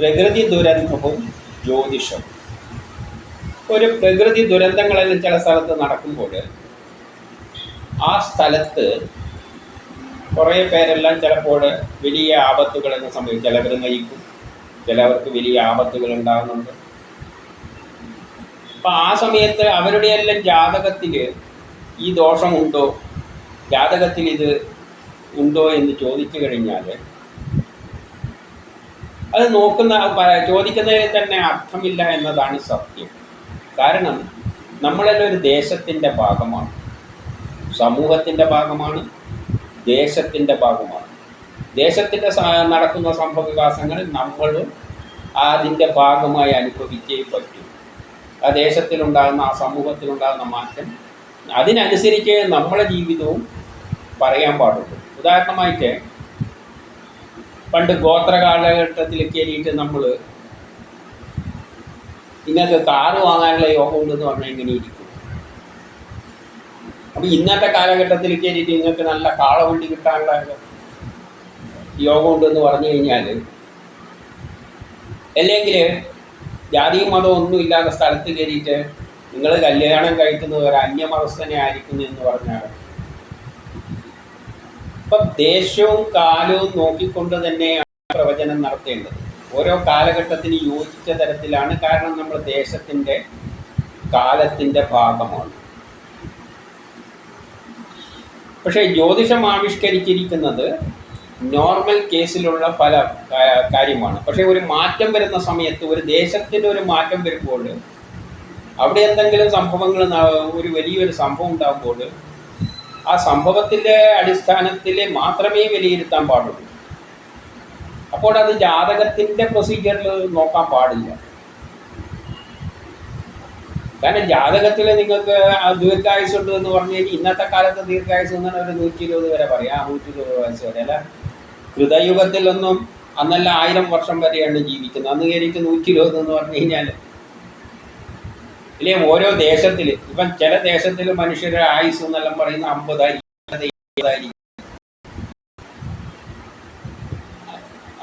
പ്രകൃതി ദുരന്തവും ജ്യോതിഷവും. ഒരു പ്രകൃതി ദുരന്തങ്ങളെല്ലാം ചില സ്ഥലത്ത് നടക്കുമ്പോൾ ആ സ്ഥലത്ത് കുറേ പേരെല്ലാം ചിലപ്പോൾ വലിയ ആപത്തുകളെന്ന് സംഭവിക്കും. ചിലവർ നയിക്കും ചിലവർക്ക് വലിയ ആപത്തുകൾ ഉണ്ടാകുന്നുണ്ട്. അപ്പം ആ സമയത്ത് അവരുടെയെല്ലാം ജാതകത്തിൽ ഈ ദോഷമുണ്ടോ ജാതകത്തിൽ ഇത് ഉണ്ടോ എന്ന് ചോദിച്ചു കഴിഞ്ഞാൽ അത് നോക്കുന്ന ചോദിക്കുന്നതിൽ തന്നെ അർത്ഥമില്ല എന്നതാണ് സത്യം. കാരണം നമ്മളെല്ലാം ഒരു ദേശത്തിന്റെ ഭാഗമാണ്. സമൂഹത്തിന്റെ ഭാഗമാണ് ദേശത്തിന്റെ ഭാഗമാണ്. ദേശത്തിന്റെ നടക്കുന്ന സംഭവ വികാസങ്ങൾ നമ്മളും അതിന്റെ ഭാഗമായി അനുഭവിച്ചേ പറ്റൂ. ആ ദേശത്തിലുണ്ടാകുന്ന ആ സമൂഹത്തിലുണ്ടാകുന്ന മാറ്റം അതിനനുസരിച്ച് നമ്മളെ ജീവിതവും പറയാൻ പാടുള്ളൂ. ഉദാഹരണമായിട്ട് പണ്ട് ഗോത്ര കാലഘട്ടത്തിൽ കയറിയിട്ട് നമ്മൾ നിങ്ങൾക്ക് കാറ് വാങ്ങാനുള്ള യോഗം ഉണ്ടെന്ന് പറഞ്ഞാൽ ഇങ്ങനെ ഇരിക്കും. അപ്പം ഇന്നത്തെ കാലഘട്ടത്തിൽ കയറിയിട്ട് നിങ്ങൾക്ക് നല്ല കാളവണ്ടി കിട്ടാനുള്ള യോഗം ഉണ്ടെന്ന് പറഞ്ഞു കഴിഞ്ഞാൽ അല്ലെങ്കിൽ ജാതിയും മതവും ഒന്നും ഇല്ലാത്ത സ്ഥലത്ത് കയറിയിട്ട് നിങ്ങൾ കല്യാണം കഴിക്കുന്നത് ഒരു അന്യമതസ്ഥനെ ആയിരിക്കുന്നു എന്ന് പറഞ്ഞാൽ ഇപ്പം ദേശവും കാലവും നോക്കിക്കൊണ്ട് തന്നെയാണ് പ്രവചനം നടത്തേണ്ടത്. ഓരോ കാലഘട്ടത്തിന് യോജിച്ച തരത്തിലാണ് കാരണം നമ്മൾ ദേശത്തിന്റെ കാലത്തിന്റെ ഭാഗമാണ്. പക്ഷേ ജ്യോതിഷം ആവിഷ്കരിച്ചിരിക്കുന്നത് നോർമൽ കേസിലുള്ള പല കാര്യമാണ്. പക്ഷേ ഒരു മാറ്റം വരുന്ന സമയത്ത് ഒരു ദേശത്തിന്റെ ഒരു മാറ്റം വരുമ്പോൾ അവിടെ എന്തെങ്കിലും സംഭവങ്ങൾ ഒരു വലിയൊരു സംഭവം ഉണ്ടാകുമ്പോൾ ആ സംഭവത്തിന്റെ അടിസ്ഥാനത്തിൽ മാത്രമേ വിലയിരുത്താൻ പാടുള്ളൂ. അപ്പോൾ അത് ജാതകത്തിന്റെ പ്രൊസീജിയറിൽ നോക്കാൻ പാടില്ല. കാരണം ജാതകത്തിൽ നിങ്ങൾക്ക് ആ ദീർഘായുസ് ഉണ്ട് എന്ന് പറഞ്ഞു കഴിഞ്ഞാൽ ഇന്നത്തെ കാലത്ത് ദീർഘായുസ് എന്നാണ് ഒരു നൂറ്റി ഇരുപത് വരെ പറയാം. നൂറ്റി ഇരുപത് വയസ്സ് വരെ അല്ല? കൃതയുഗത്തിലൊന്നും അന്നല്ല ആയിരം വർഷം വരെയാണ് ജീവിക്കുന്നത്. അന്ന് കഴിഞ്ഞിട്ട് നൂറ്റി ഇരുപത് എന്ന് പറഞ്ഞു കഴിഞ്ഞാൽ ഇല്ലേ ഓരോ ദേശത്തിൽ ഇപ്പം ചില ദേശത്തിൽ മനുഷ്യരുടെ ആയുസ് എന്നെല്ലാം പറയുന്ന അമ്പതായിരിക്കും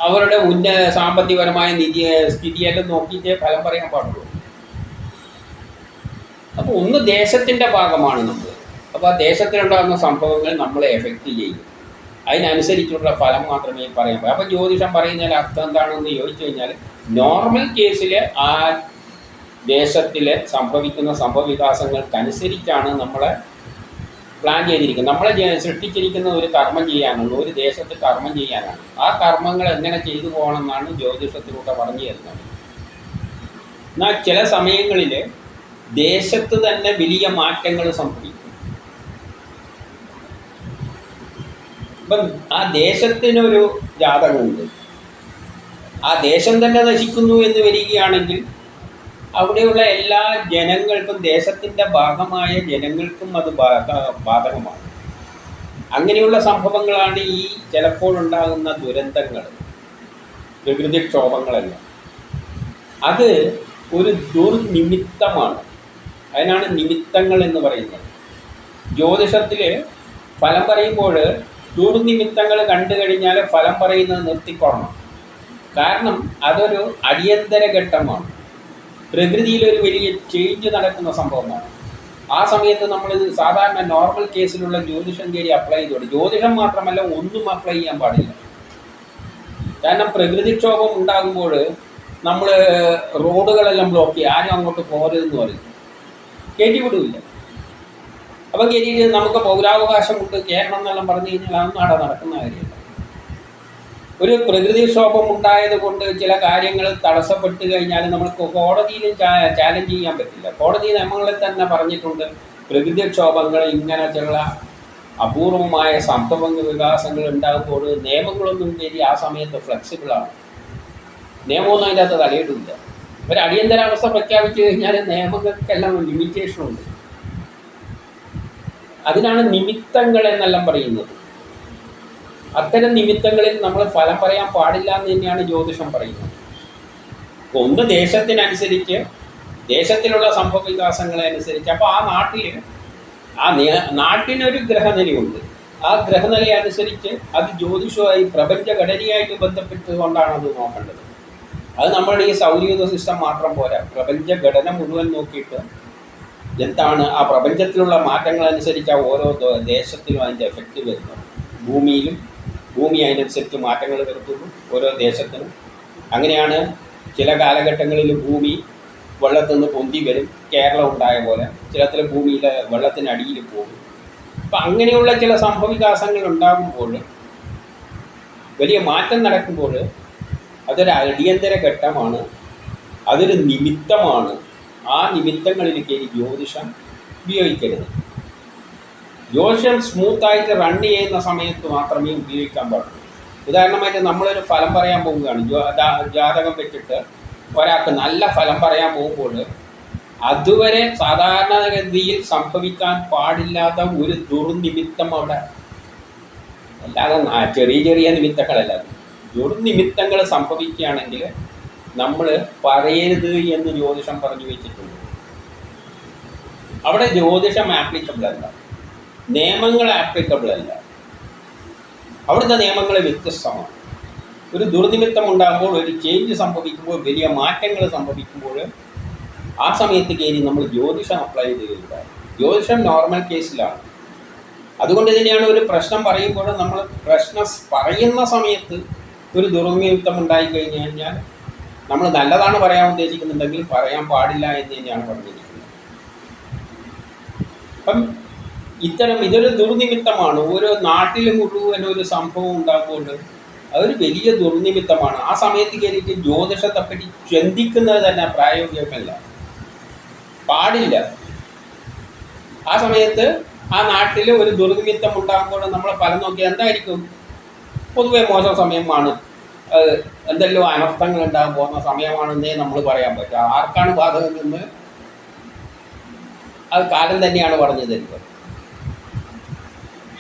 അവരുടെ ഉന്ന സാമ്പത്തികപരമായ നിധി സ്ഥിതിയെല്ലാം നോക്കിയിട്ട് ഫലം പറയാൻ പാടുള്ളൂ. അപ്പോൾ ഒന്ന് ദേശത്തിന്റെ ഭാഗമാണ് നമ്മൾ അപ്പോൾ ആ ദേശത്തിലുണ്ടാകുന്ന സംഭവങ്ങൾ നമ്മളെ എഫക്റ്റ് ചെയ്യും. അതിനനുസരിച്ചുള്ള ഫലം മാത്രമേ പറയാൻ പറ്റൂ അപ്പോൾ ജ്യോതിഷം പറയുന്നതിൽ അർത്ഥം എന്താണെന്ന് ചോദിച്ചു കഴിഞ്ഞാൽ നോർമൽ കേസിൽ ആ ദേശത്തിൽ സംഭവിക്കുന്ന സംഭവവികാസങ്ങൾക്കനുസരിച്ചാണ് നമ്മളെ പ്ലാൻ ചെയ്തിരിക്കുന്നത്. നമ്മളെ സൃഷ്ടിച്ചിരിക്കുന്ന ഒരു കർമ്മം ചെയ്യാനാണ് ഒരു ദേശത്ത് കർമ്മം ചെയ്യാനാണ്. ആ കർമ്മങ്ങൾ എങ്ങനെ ചെയ്തു പോകണമെന്നാണ് ജ്യോതിഷത്തിലൂടെ പറഞ്ഞു തരുന്നത്. എന്നാൽ ചില സമയങ്ങളിൽ ദേശത്ത് തന്നെ വലിയ മാറ്റങ്ങൾ സംഭവിക്കും. ഇപ്പം ആ ദേശത്തിനൊരു ജാതകമുണ്ട്. ആ ദേശം തന്നെ നശിക്കുന്നു എന്ന് വരികയാണെങ്കിൽ അവിടെയുള്ള എല്ലാ ജനങ്ങൾക്കും ദേശത്തിന്റെ ഭാഗമായ ജനങ്ങൾക്കും അത് ബാധ- ബാധകമാണ്. അങ്ങനെയുള്ള സംഭവങ്ങളാണ് ഈ ചിലപ്പോഴുണ്ടാകുന്ന ദുരന്തങ്ങൾ പ്രകൃതിക്ഷോഭങ്ങളെല്ലാം. അത് ഒരു ദുർനിമിത്തമാണ്. അതിനാണ് നിമിത്തങ്ങൾ എന്ന് പറയുന്നത്. ജ്യോതിഷത്തിൽ ഫലം പറയുമ്പോൾ ദുർനിമിത്തങ്ങൾ കണ്ടു കഴിഞ്ഞാൽ ഫലം പറയുന്നത് നിർത്തിക്കൊള്ളണം. കാരണം അതൊരു അടിയന്തര ഘട്ടമാണ്. പ്രകൃതിയിൽ ഒരു വലിയ ചേഞ്ച് നടക്കുന്ന സംഭവമാണ്. ആ സമയത്ത് നമ്മൾ സാധാരണ നോർമൽ കേസിലുള്ള ജ്യോതിഷം കയറി അപ്ലൈ ചെയ്തോളൂ. ജ്യോതിഷം മാത്രമല്ല ഒന്നും അപ്ലൈ ചെയ്യാൻ പാടില്ല. കാരണം പ്രകൃതിക്ഷോഭം ഉണ്ടാകുമ്പോൾ നമ്മൾ റോഡുകളെല്ലാം ബ്ലോക്ക് ചെയ്യും ആരും അങ്ങോട്ട് പോകരുതെന്ന് പറയും. കയറ്റി വിടില്ല. അപ്പം കയറ്റിയിട്ട് നമുക്ക് പൗരാവകാശമുണ്ട്. കേരളം എന്നെല്ലാം പറഞ്ഞു കഴിഞ്ഞാൽ അതൊന്നും അവിടെ നടക്കുന്ന കാര്യമില്ല. ഒരു പ്രകൃതിക്ഷോഭം ഉണ്ടായത് കൊണ്ട് ചില കാര്യങ്ങൾ തടസ്സപ്പെട്ട് കഴിഞ്ഞാൽ നമുക്ക് കോടതിയിലും ചാലഞ്ച് ചെയ്യാൻ പറ്റില്ല. കോടതി നിയമങ്ങളിൽ തന്നെ പറഞ്ഞിട്ടുണ്ട് പ്രകൃതിക്ഷോഭങ്ങൾ ഇങ്ങനെ ചില അപൂർവമായ സംഭവ വികാസങ്ങൾ ഉണ്ടാകുമ്പോൾ നിയമങ്ങളൊന്നും ശരി ആ സമയത്ത് ഫ്ലെക്സിബിളാണ് നിയമമൊന്നും അതിന്റെ അകത്ത് തലയിടില്ല ഒരു അടിയന്തരാവസ്ഥ പ്രഖ്യാപിച്ചു കഴിഞ്ഞാൽ നിയമങ്ങൾക്കെല്ലാം ലിമിറ്റേഷനുണ്ട് അതിനാണ് നിമിത്തങ്ങൾ എന്നെല്ലാം പറയുന്നത്. അത്തരം നിമിത്തങ്ങളിൽ നമ്മൾ ഫലം പറയാൻ പാടില്ല എന്ന് തന്നെയാണ് ജ്യോതിഷം പറയുന്നത്. ഒന്ന് ദേശത്തിനനുസരിച്ച് ദേശത്തിലുള്ള സംഭവ വികാസങ്ങളെ അനുസരിച്ച് അപ്പോൾ ആ നാട്ടിൽ ആ നാട്ടിനൊരു ഗ്രഹനിലയുണ്ട്. ആ ഗ്രഹനില അനുസരിച്ച് അത് ജ്യോതിഷമായി പ്രപഞ്ചഘടനയായിട്ട് ബന്ധപ്പെട്ടുകൊണ്ടാണ് അത് നോക്കേണ്ടത്. അത് നമ്മുടെ ഈ സൗരയൂഥ സിസ്റ്റം മാത്രം പോരാ. പ്രപഞ്ചഘടന മുഴുവൻ നോക്കിയിട്ട് എന്താണ് ആ പ്രപഞ്ചത്തിലുള്ള മാറ്റങ്ങളനുസരിച്ച് ആ ഓരോ ദേശത്തിലും അതിന്റെ എഫക്റ്റ് വരുന്നത്. ഭൂമിയിലും ഭൂമി അതിനനുസരിച്ച് മാറ്റങ്ങൾ വരുത്തുന്നു ഓരോ ദേശത്തിനും. അങ്ങനെയാണ് ചില കാലഘട്ടങ്ങളിൽ ഭൂമി വെള്ളത്തിൽ നിന്ന് പൊന്തി വരും. കേരളം ഉണ്ടായ പോലെ ചിലത്തിൽ ഭൂമിയിൽ വെള്ളത്തിനടിയിൽ പോകും. അപ്പം അങ്ങനെയുള്ള ചില സംഭവവികാസങ്ങൾ ഉണ്ടാകുമ്പോൾ വലിയ മാറ്റം നടക്കുമ്പോൾ അതൊരു അടിയന്തര ഘട്ടമാണ്. അതൊരു നിമിത്തമാണ്. ആ നിമിത്തങ്ങളിലേക്ക് ജ്യോതിഷം ഉപയോഗിക്കരുത്. ജ്യോതിഷം സ്മൂത്തായിട്ട് റൺ ചെയ്യുന്ന സമയത്ത് മാത്രമേ ഉപയോഗിക്കാൻ പാടുള്ളൂ. ഉദാഹരണമായിട്ട് നമ്മളൊരു ഫലം പറയാൻ പോവുകയാണ്. ജാതകം വെച്ചിട്ട് ഒരാൾക്ക് നല്ല ഫലം പറയാൻ പോകുമ്പോൾ അതുവരെ സാധാരണഗതിയിൽ സംഭവിക്കാൻ പാടില്ലാത്ത ഒരു ദുർനിമിത്തം അവിടെ അല്ലാതെ ചെറിയ ചെറിയ നിമിത്തങ്ങളല്ല. ദുർനിമിത്തങ്ങൾ സംഭവിക്കുകയാണെങ്കിൽ നമ്മൾ പറയരുത് എന്ന് ജ്യോതിഷം പറഞ്ഞു വെച്ചിട്ടുണ്ട്. അവിടെ ജ്യോതിഷം ആപ്ലിക്കബിൾ അല്ല. നിയമങ്ങൾ ആപ്ലിക്കബിൾ അല്ല. അവിടുത്തെ നിയമങ്ങൾ വ്യത്യസ്തമാണ്. ഒരു ദുർനിമിത്തം ഉണ്ടാകുമ്പോൾ ഒരു ചേഞ്ച് സംഭവിക്കുമ്പോൾ വലിയ മാറ്റങ്ങൾ സംഭവിക്കുമ്പോൾ ആ സമയത്ത് കയറി നമ്മൾ ജ്യോതിഷം അപ്ലൈ ചെയ്തില്ല ജ്യോതിഷം നോർമൽ കേസിലാണ് അതുകൊണ്ട് തന്നെയാണ് ഒരു പ്രശ്നം പറയുമ്പോൾ നമ്മൾ പ്രശ്നം പറയുന്ന സമയത്ത് ഒരു ദുർനിമിത്തം ഉണ്ടായി കഴിഞ്ഞു കഴിഞ്ഞാൽ നമ്മൾ നല്ലതാണ് പറയാൻ ഉദ്ദേശിക്കുന്നുണ്ടെങ്കിൽ പറയാൻ പാടില്ല എന്ന് തന്നെയാണ് പറഞ്ഞിരിക്കുന്നത്. അപ്പം ഇത്തരം ഇതൊരു ദുർനിമിത്തമാണ്. ഓരോ നാട്ടിൽ മുഴുവൻ ഒരു സംഭവം ഉണ്ടാക്കുകൊണ്ട് അതൊരു വലിയ ദുർനിമിത്തമാണ്. ആ സമയത്ത് കയറിയിട്ട് ജ്യോതിഷത്തെപ്പറ്റി ചിന്തിക്കുന്നത് തന്നെ പ്രായോഗികമല്ല. പാടില്ല. ആ സമയത്ത് ആ നാട്ടിൽ ഒരു ദുർനിമിത്തം ഉണ്ടാകുമ്പോൾ നമ്മൾ ഫലം നോക്കിയാൽ എന്തായിരിക്കും? പൊതുവെ മോശം സമയമാണ്. എന്തെല്ലോ അനർത്ഥങ്ങൾ ഉണ്ടാകാൻ പോകുന്ന സമയമാണെന്നേ നമ്മൾ പറയാൻ പറ്റുക ആർക്കാണ് ബാധകം എന്ന് അത് കാലം തന്നെയാണ് പറഞ്ഞു തരുന്നത്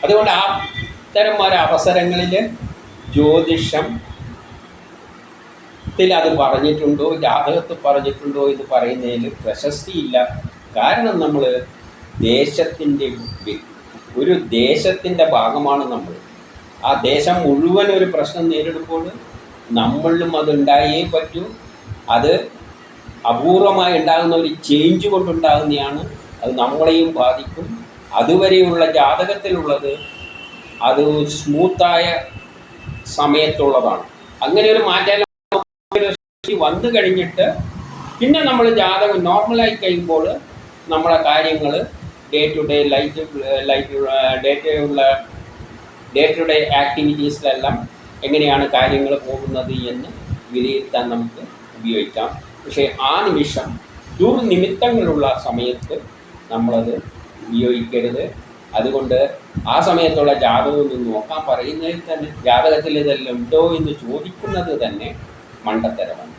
അതുകൊണ്ട് ആ ഇത്തരം ഒരു അവസരങ്ങളിൽ ജ്യോതിഷം അത് പറഞ്ഞിട്ടുണ്ടോ ജാതകത്തിൽ പറഞ്ഞിട്ടുണ്ടോ എന്ന് പറയുന്നതിൽ പ്രശസ്തിയില്ല. കാരണം നമ്മൾ ദേശത്തിന്റെ ഒരു ദേശത്തിന്റെ ഭാഗമാണ് നമ്മൾ. ആ ദേശം മുഴുവൻ ഒരു പ്രശ്നം നേരിടുമ്പോൾ നമ്മളിലും അതുണ്ടായേ പറ്റൂ. അത് അപൂർവമായി ഉണ്ടാകുന്ന ഒരു ചേഞ്ച് കൊണ്ടുണ്ടാകുന്നതാണ് അത് നമ്മളെയും ബാധിക്കും. അതുവരെയുള്ള ജാതകത്തിലുള്ളത് അത് സ്മൂത്തായ സമയത്തുള്ളതാണ്. അങ്ങനെ ഒരു മാറ്റം വന്നു കഴിഞ്ഞിട്ട് പിന്നെ നമ്മൾ ജാതകം നോർമലായി കഴിയുമ്പോൾ നമ്മളെ കാര്യങ്ങൾ day to day life light day to ഉള്ള ഡേ ടു ഡേ ആക്ടിവിറ്റീസിലെല്ലാം എങ്ങനെയാണ് കാര്യങ്ങൾ പോകുന്നത് എന്ന് വിലയിരുത്താൻ നമുക്ക് ഉപയോഗിക്കാം. പക്ഷേ ആ നിമിഷം ദുർനിമിത്തങ്ങളുള്ള സമയത്ത് നമ്മളത് ഉപയോഗിക്കരുത്. അതുകൊണ്ട് ആ സമയത്തുള്ള ജാതകം ഒന്ന് നോക്കാൻ പറയുന്നതിൽ തന്നെ ജാതകത്തിൽ ഇതെല്ലാം ഉണ്ടോ എന്ന് ചോദിക്കുന്നത് തന്നെ മണ്ടത്തരമാണ്.